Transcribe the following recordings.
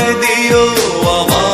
করে দিও আমার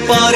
pare.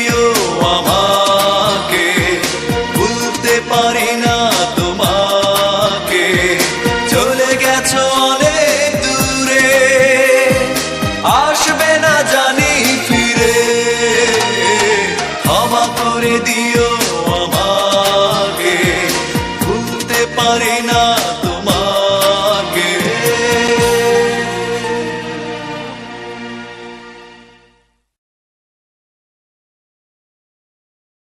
দিও